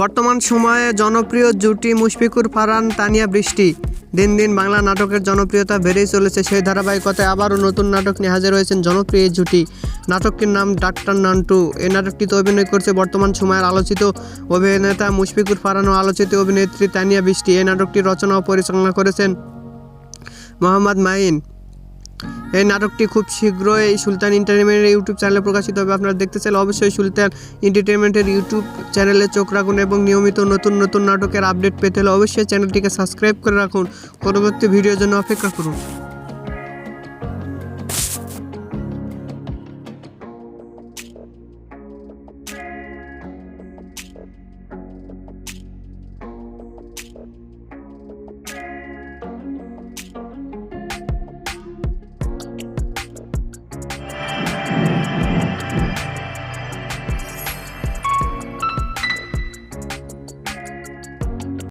বর্তমান সময়ে জনপ্রিয় জুটি মুশফিকুর ফারহান তানিয়া বৃষ্টি। দিন দিন বাংলা নাটকের জনপ্রিয়তা বেড়েই চলেছে। সেই ধারাবাহিকতায় আবারও নতুন নাটক নিয়ে হাজির হয়েছেন জনপ্রিয় এই জুটি। নাটকটির নাম ডাক্তার নান্টু। এই নাটকটিতে অভিনয় করছে বর্তমান সময়ের আলোচিত অভিনেতা মুশফিকুর ফারহান ও আলোচিত অভিনেত্রী তানিয়া বৃষ্টি। এই নাটকটি রচনা ও পরিচালনা করেছেন মোহাম্মদ মাইন এই নাটকটি খুব শীঘ্রই সুলতান এন্টারটেনমেন্টের ইউটিউব চ্যানেলে প্রকাশিত হবে। আপনারা দেখতে চাইলে অবশ্যই সুলতান এন্টারটেনমেন্টের ইউটিউব চ্যানেলে চোখ রাখুন এবং নিয়মিত নতুন নতুন নাটকের আপডেট পেতে হলে অবশ্যই চ্যানেলটিকে সাবস্ক্রাইব করে রাখুন। পরবর্তী ভিডিওর জন্য অপেক্ষা করুন।